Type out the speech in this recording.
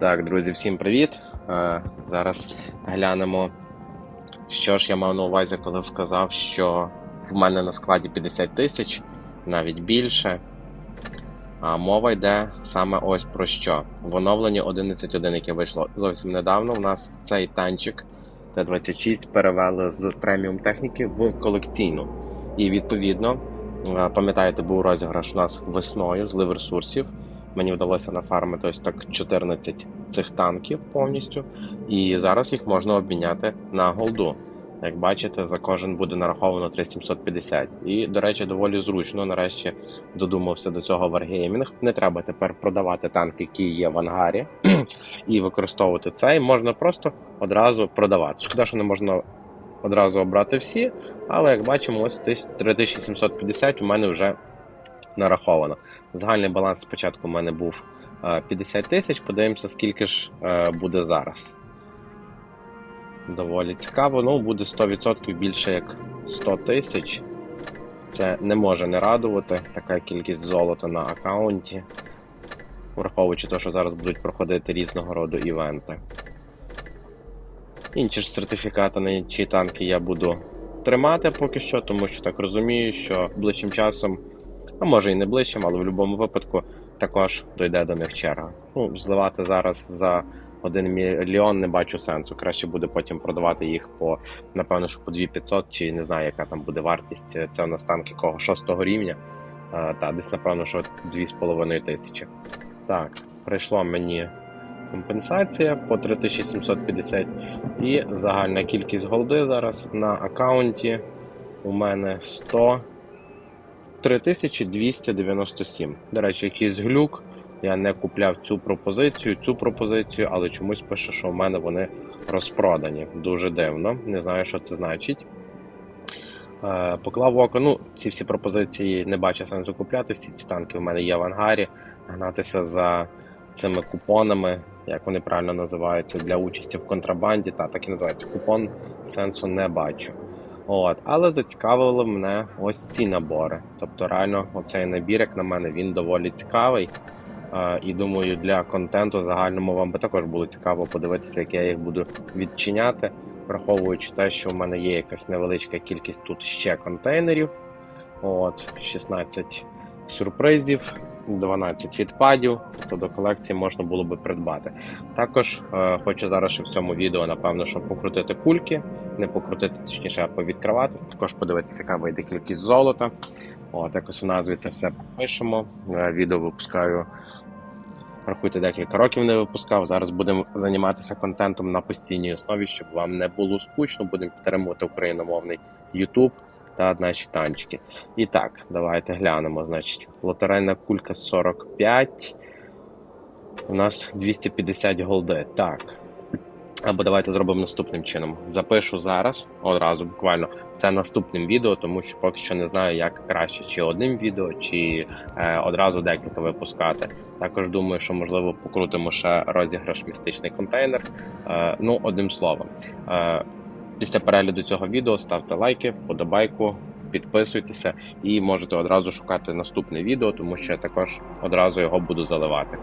Так, друзі, всім привіт. Е, Зараз глянемо, що ж я мав на увазі, коли сказав, що в мене на складі 50 тисяч, навіть більше. А мова йде саме ось про що. В оновленні 11.1, яке вийшло зовсім недавно, у нас цей танчик Т-26 перевели з преміум техніки в колекційну. І відповідно, е, пам'ятаєте, був розіграш у нас весною злив ресурсів. Мені вдалося нафармити ось так 14 цих танків повністю, і зараз їх можна обміняти на голду. Як бачите, за кожен буде нараховано 3750. І, до речі, доволі зручно. Нарешті додумався до цього Wargaming. Не треба тепер продавати танки, які є в ангарі, і використовувати цей. Можна просто одразу продавати. Шкода, що не можна одразу обрати всі, але як бачимо, ось 3750 у мене вже нараховано. Загальний баланс спочатку у мене був е, 50 тисяч. Подивимося, скільки ж е, буде зараз. Доволі цікаво. Ну, буде 100% більше як 100 тисяч. Це не може не радувати. Така кількість золота на аккаунті. Враховуючи те, що зараз будуть проходити різного роду івенти. Інші ж сертифікати на інші танки я буду тримати поки що, тому що так розумію, що ближчим часом а може і не ближчим, але в будь-якому випадку також дойде до них черга. Ну, зливати зараз за 1 мільйон не бачу сенсу. Краще буде потім продавати їх по, напевно, що по 2500, чи не знаю, яка там буде вартість. Це у нас танк якого 6 рівня. А, та, десь, напевно, що 2,5 тисячі. Так, прийшло мені компенсація по 3750 і загальна кількість голди зараз на аккаунті у мене 100. 3297. До речі, якийсь глюк. Я не купляв цю пропозицію, цю пропозицію, але чомусь пише, що в мене вони розпродані. Дуже дивно. Не знаю, що це значить. Е, Поклав око. Ну, ці всі пропозиції не бачу сенсу купляти. Всі ці танки в мене є в ангарі. Гнатися за цими купонами, як вони правильно називаються, для участі в контрабанді. Та так і називається купон. Сенсу не бачу. От, але зацікавили мене ось ці набори. Тобто, реально, оцей набір, як на мене, він доволі цікавий. І думаю, для контенту загальному вам би також було цікаво подивитися, як я їх буду відчиняти, враховуючи те, що в мене є якась невеличка кількість тут ще контейнерів. От, 16 сюрпризів. 12 відпадів, тобто до колекції можна було би придбати. Також е, хочу зараз ще в цьому відео, напевно, щоб покрутити кульки, не покрутити, точніше, а повідкривати. Також подивитися, яка вийде кількість золота. От, якось в назві це все пишемо. Е, відео випускаю. Рахуйте, декілька років не випускав. Зараз будемо займатися контентом на постійній основі, щоб вам не було скучно. Будемо підтримувати україномовний YouTube та наші танчики. І так, давайте глянемо. Значить, лотерейна кулька 45. У нас 250 голди. Так. Або давайте зробимо наступним чином. Запишу зараз, одразу, буквально це наступним відео, тому що поки що не знаю, як краще, чи одним відео, чи е, одразу декілька випускати. Також думаю, що можливо покрутимо ще розіграш містичний контейнер. Е, ну, одним словом. Е, Після перегляду цього відео ставте лайки, вподобайку, підписуйтеся і можете одразу шукати наступне відео, тому що я також одразу його буду заливати.